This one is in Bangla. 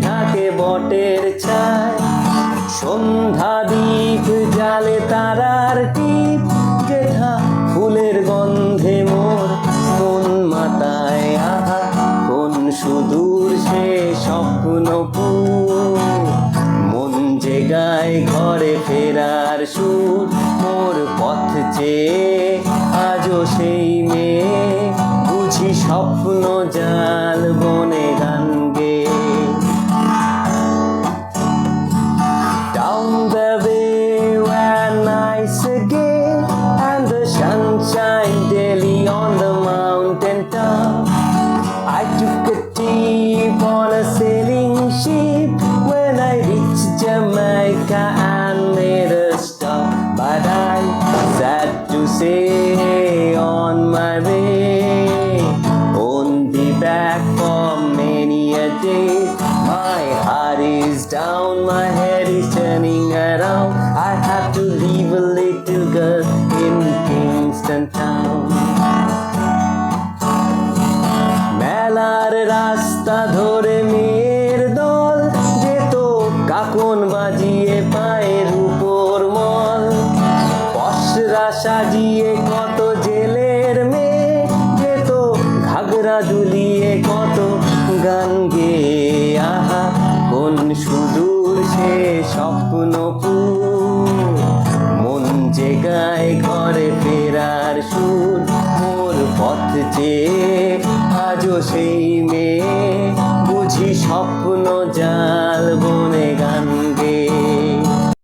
থাকে বটের ছায় সন্ধ্যা দীপ জালে তারার টিপ। যেথা ফুলের গন্ধে মোর কোন মাতায়। আহা, কোন সুদূর সে স্বপ্নপুর মন যে গায়ে ঘরে ফেরার সুর মোর পথ চেয়ে। আজও সেই মেয়ে, বুঝি স্বপ্ন যায় say on my way won't be back for many a day. My heart is down, my head is turning around. I have to leave a little girl in Kingston town. মেলার রাস্তা ধরে দুলিয়ে কত গান গে। আহা, কোন সুদূর সে স্বপ্ন মন যে গায়ে ঘরে ফেরার সুর, মোর পথ যে আজও সেই মেয়ে। বুঝি স্বপ্ন যা